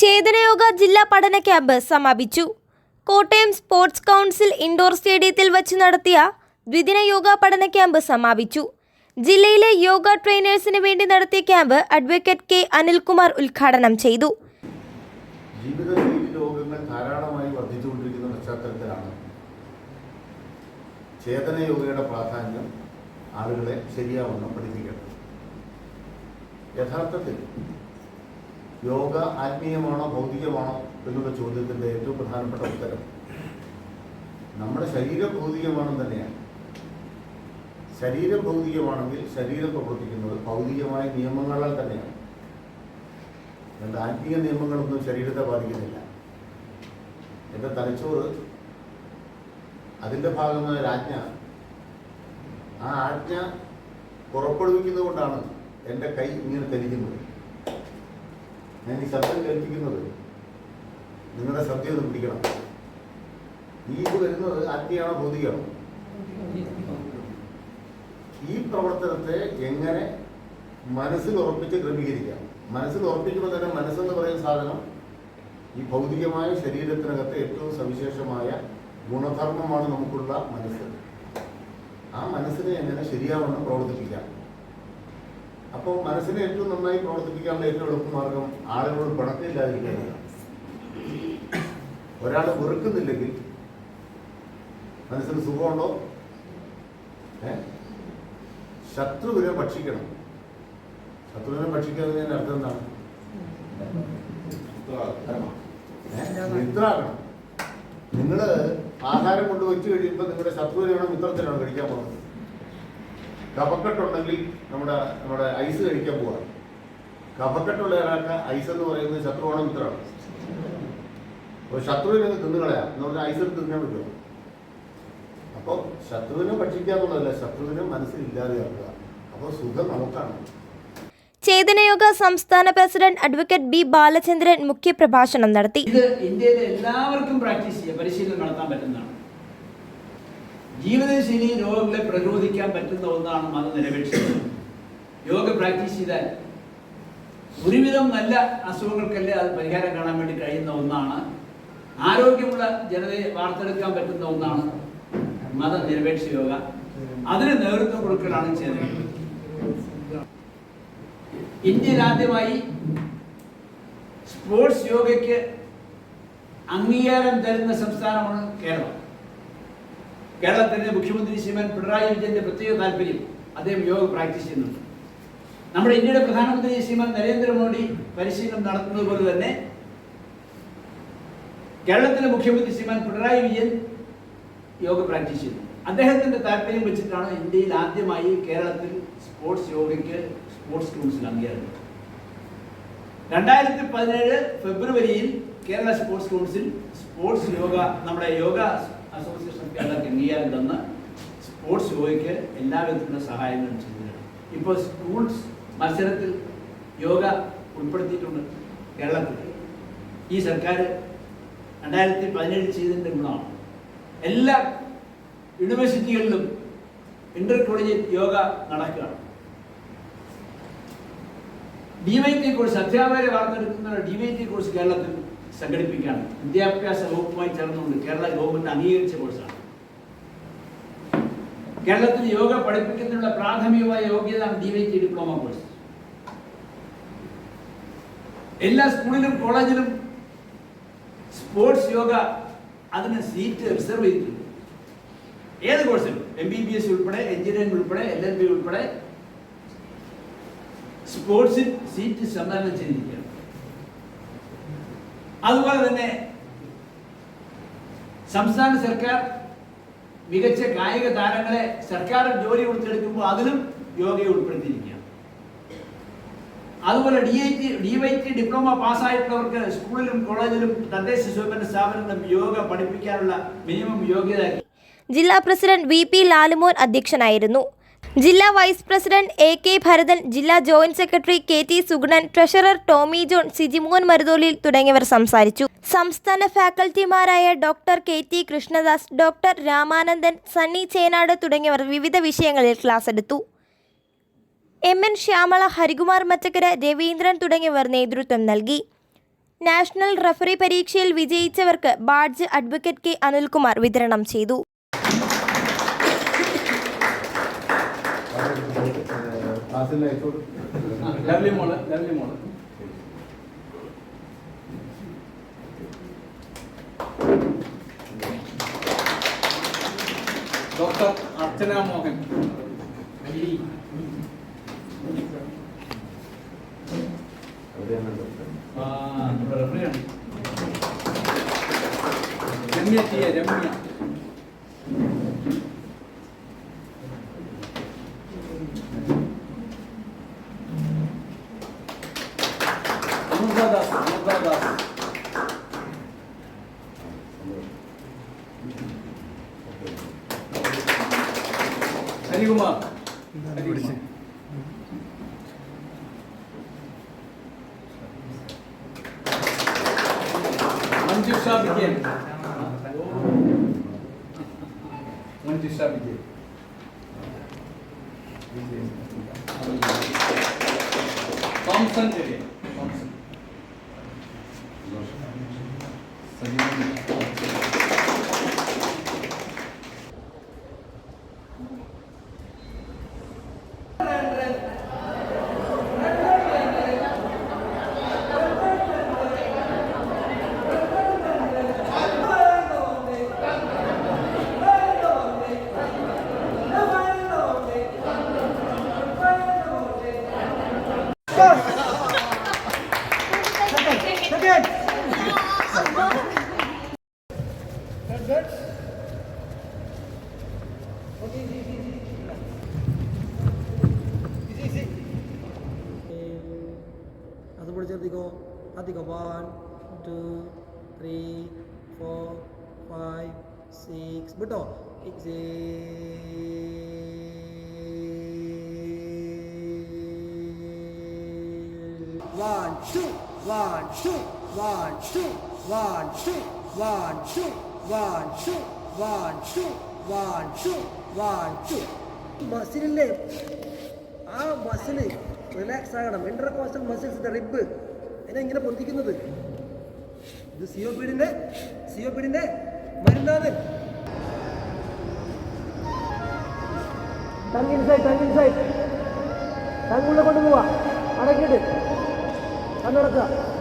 ചേതനയോഗ ജില്ലാ പഠന ക്യാമ്പ് സമാപിച്ചു. കോട്ടയം സ്പോർട്സ് കൗൺസിൽ ഇൻഡോർ സ്റ്റേഡിയത്തിൽ വച്ച് നടത്തിയ ദ്വിദിന യോഗ പഠന ക്യാമ്പ് സമാപിച്ചു. ജില്ലയിലെ യോഗ ട്രെയിനേഴ്സിന് വേണ്ടി നടത്തിയ ക്യാമ്പ് അഡ്വക്കേറ്റ് കെ അനിൽകുമാർ ഉദ്ഘാടനം ചെയ്തു. പശ്ചാത്തലത്തിലാണ് ചേതനയോഗയുടെ പ്രാധാന്യം ആളുകളെ ശരിയാവണ്ണം പഠിപ്പിക്കണം യഥാർത്ഥത്തിൽ യോഗ ആത്മീയമാണോ ഭൗതികമാണോ എന്നുള്ള ചോദ്യത്തിന്റെ ഏറ്റവും പ്രധാനപ്പെട്ട ഉത്തരം. നമ്മുടെ ശരീരം ഭൗതികമാണെന്ന് തന്നെയാണ്. ശരീരം ഭൗതികമാണെങ്കിൽ ശരീരം പ്രവർത്തിക്കുന്നത് ഭൗതികമായ നിയമങ്ങളാൽ തന്നെയാണ്. രണ്ട് ആത്മീയ നിയമങ്ങളൊന്നും ശരീരത്തെ ബാധിക്കുന്നില്ല. എന്റെ തലച്ചോറ് അതിന്റെ ഭാഗമായ രാജ്ഞ ആ ആജ്ഞ പുറപ്പെടുവിക്കുന്നത് കൊണ്ടാണ് എന്റെ കൈ ഇങ്ങനെ ചലിക്കുന്നത് ഞാൻ ഈ ശബ്ദം കേൾപ്പിക്കുന്നത് നിങ്ങളുടെ ശ്രദ്ധ ഒന്ന് പിടിക്കണം. ഈ ഇത് വരുന്നത് ആത്മീയാണോ ഭൗതികമാണോ ഈ പ്രവർത്തനത്തെ എങ്ങനെ മനസ്സിൽ ഉറപ്പിച്ച് ക്രമീകരിക്കാം? മനസ്സിൽ ഉറപ്പിക്കുമ്പോൾ തന്നെ മനസ്സെന്ന് പറയുന്ന സാധനം ഈ ഭൗതികമായ ശരീരത്തിനകത്തെ ഏറ്റവും സവിശേഷമായ ഗുണധർമ്മമാണ് നമുക്കുള്ള മനസ്സ്. ആ മനസ്സിനെ എങ്ങനെ ശരിയാവണ്ണം പ്രവർത്തിപ്പിക്കാം. അപ്പോൾ മനസ്സിനെ ഏറ്റവും നന്നായി പ്രവർത്തിപ്പിക്കാനുള്ള ഏറ്റവും എളുപ്പമാർഗം ആളുകളോട് പിണക്കില്ലാതിരിക്കുക ഒരാൾ വെറുക്കുന്നില്ലെങ്കിൽ മനസ്സിന് സുഖമുണ്ടോ? ഏ? ശത്രുവിനെ ഭക്ഷിക്കണം. ശത്രുവിനെ ഭക്ഷിക്കുന്നതിന് അർത്ഥം എന്താണ്? മിത്രാകണം നിങ്ങൾ ആഹാരം കൊണ്ട് വെച്ച് കഴിയുമ്പോൾ നിങ്ങളുടെ ശത്രുവിനെയാണോ മിത്രത്തിനാണോ കഴിക്കാൻ പോകുന്നത്. കഫക്കെട്ടുണ്ടെങ്കിൽ നമ്മുടെ നമ്മുടെ ഐസ് കഴിക്കാൻ പോവാണ് കഫക്കെട്ടുള്ള ഒരാൾക്ക് ഐസ് എന്ന് പറയുന്നത് ശത്രുവാണ് മിത്രമാണ്? അപ്പോൾ ശത്രുവിനെ തിന്നു കളയാം. എന്ന് പറഞ്ഞാൽ ഐസ് എടുത്ത് തിന്നാൻ പറ്റുമോ? അപ്പോൾ ശത്രുവിനെ ഭക്ഷിക്കുക എന്നുള്ളതല്ല ശത്രുവിനെ മനസ്സിലില്ലാതെയാക്കുക അപ്പോൾ സുഖം നമുക്കാണ്. ചേതനയോഗ സംസ്ഥാന പ്രസിഡന്റ് അഡ്വക്കേറ്റ് ബി ബാലചന്ദ്രൻ മുഖ്യപ്രഭാഷണം നടത്തി. ഇത് ഇന്ത്യയിലെ എല്ലാവർക്കും പ്രാക്ടീസ് ചെയ്യാം പരിശീലനം നടത്താൻ പറ്റുന്നതാണ്. ജീവിതശൈലി രോഗങ്ങളെ പ്രതിരോധിക്കാൻ പറ്റുന്ന ഒന്നാണ് മതനിരപേക്ഷത യോഗ പ്രാക്ടീസ് ചെയ്താൽ ഒരുവിധം നല്ല അസുഖങ്ങൾക്കല്ലേ അത് പരിഹാരം കാണാൻ വേണ്ടി കഴിയുന്ന ഒന്നാണ്. ആരോഗ്യമുള്ള ജനതയെ വാർത്തെടുക്കാൻ പറ്റുന്ന ഒന്നാണ് മതനിരപേക്ഷ യോഗ. അതിന് നേതൃത്വം കൊടുക്കലാണ് ചെയ്തത് ഇന്ത്യയിൽ ആദ്യമായി സ്പോർട്സ് യോഗയ്ക്ക് അംഗീകാരം തരുന്ന സംസ്ഥാനമാണ് കേരളം. കേരളത്തിന്റെ മുഖ്യമന്ത്രി ശ്രീമാൻ പിണറായി വിജയന്റെ പ്രത്യേക താല്പര്യം അദ്ദേഹം യോഗ പ്രാക്ടീസ് ചെയ്യുന്നുണ്ട് നമ്മുടെ ഇന്ത്യയുടെ പ്രധാനമന്ത്രി ശ്രീമാൻ നരേന്ദ്രമോദി പരിശീലനം നടത്തുന്നത് പോലെ തന്നെ കേരളത്തിലെ മുഖ്യമന്ത്രി ശ്രീമാൻ പിണറായി വിജയൻ യോഗ പ്രാക്ടീസ് ചെയ്യുന്നു അദ്ദേഹത്തിന്റെ താല്പര്യം വെച്ചിട്ടാണ് ഇന്ത്യയിൽ ആദ്യമായി കേരളത്തിൽ സ്പോർട്സ് യോഗയ്ക്ക് സ്പോർട്സ് കൗൺസിൽ അംഗീകാരം. രണ്ടായിരത്തി പതിനേഴ് ഫെബ്രുവരിയിൽ Kerala sports council sports yoga നമ്മുടെ യോഗ അസോസിയേഷൻ കേരളത്തിൽ അംഗീകാരം തന്ന് സ്പോർട്സ് യോഗയ്ക്ക് എല്ലാവിധത്തിലുള്ള സഹായങ്ങളും ചെയ്തിട്ടുണ്ട് ഇപ്പോൾ സ്കൂൾസ് മത്സരത്തിൽ യോഗ ഉൾപ്പെടുത്തിയിട്ടുണ്ട് കേരളത്തിൽ. ഈ സർക്കാർ രണ്ടായിരത്തി പതിനേഴ് ചെയ്തതിന്റെ ഗുണമാണ് എല്ലാ യൂണിവേഴ്സിറ്റികളിലും ഇന്റർ കോളേജിൽ യോഗ നടക്കുകയാണ്. ഡി വൈ ടി കോഴ്സ് അധ്യാപകരെ വാർത്തെടുക്കുന്ന ടി കോഴ്സ് കേരളത്തിൽ സംഘടിപ്പിക്കുകയാണ്. വിദ്യാഭ്യാസ വകുപ്പുമായി ചേർന്നുകൊണ്ട് കേരള ഗവൺമെന്റ് അംഗീകരിച്ച കോഴ്സാണ്. കേരളത്തിൽ യോഗ പഠിപ്പിക്കുന്നതിനുള്ള പ്രാഥമികമായ യോഗ്യതാണ് D Y T diploma course. എല്ലാ സ്കൂളിലും കോളേജിലും സ്പോർട്സ് യോഗ അതിന് സീറ്റ് റിസർവ് ചെയ്തിട്ടുണ്ട്. ഏത് കോഴ്സിലും? എം ബി ബി എസ് ഉൾപ്പെടെ എഞ്ചിനീയറിംഗ് ഉൾപ്പെടെ എൽ എൽ ബി ഉൾപ്പെടെ സ്പോർട്സിൽ സീറ്റ് സംവരണം ചെയ്തിരിക്കുകയാണ്. അതുപോലെ തന്നെ സംസ്ഥാന സർക്കാർ മികച്ച കായിക താരങ്ങളെ സർക്കാർ ജോലി കൊടുത്തെടുക്കുമ്പോൾ അതിലും യോഗയെ ഉൾപ്പെടുത്തിയിരിക്കുക അതുപോലെ D I T D Y T diploma പാസ്സായിട്ടുള്ളവർക്ക് സ്കൂളിലും കോളേജിലും തദ്ദേശ സ്വയംഭരണ സ്ഥാപനങ്ങളിലും യോഗ പഠിപ്പിക്കാനുള്ള മിനിമം യോഗ്യത ജില്ലാ പ്രസിഡന്റ് വി പി ലാലുമോൻ അധ്യക്ഷനായിരുന്നു. ജില്ലാ vice president A K Bharathan ജില്ലാ joint secretary K T Sugunan treasurer Tomy John Sijimon Maruthoil തുടങ്ങിയവർ സംസാരിച്ചു. സംസ്ഥാന ഫാക്കൽറ്റിമാരായ doctor K T Krishnadas doctor Ramanandan Sunny Chenad തുടങ്ങിയവർ വിവിധ വിഷയങ്ങളിൽ ക്ലാസ് എടുത്തു. എം എൻ ശ്യാമള ഹരികുമാർ മറ്റക്കര രവീന്ദ്രൻ തുടങ്ങിയവർ നേതൃത്വം നൽകി. നാഷണൽ റഫറി പരീക്ഷയിൽ വിജയിച്ചവർക്ക് ബാഡ്ജ് അഡ്വക്കേറ്റ് കെ അനിൽകുമാർ വിതരണം ചെയ്തു. ക്ലാസ്സിൽ അയച്ചു ലവ്ലി മോൾ ലവ്ലി മോൾ. ഡോക്ടർ അർച്ചന മോഹൻ. ആ, നമ്മുടെ റഫറിയാണ് രമ്യ ടി രമ്യ. അരികുമാർ മഞ്ജുഷ വിജയൻ മഞ്ജുഷ വിജയൻ തോംസൺ ചെറിയ Thomson Sajeevan Langsung pergi, tiga tiga, one two one, two, one, two, one, two, one, two, one, two, one, two. മസിലില്ലേ ആ മസിൽ റിലാക്സ് ആകണം. ഇന്റർകോസ്റ്റൽ മസിൽസ് റിബ് അതിനെ ഇങ്ങനെ പൊന്തിക്കുന്നത്. ഇത് സിഒ പീഡിന്റെ സിഒ പീഡിന്റെ മരുന്നാണ്. Tongue inside tongue inside tongue ഉള്ളിൽ കൊണ്ടുപോവാ. അടക്കിയിട്ട്. കണ്ണടക്കുക.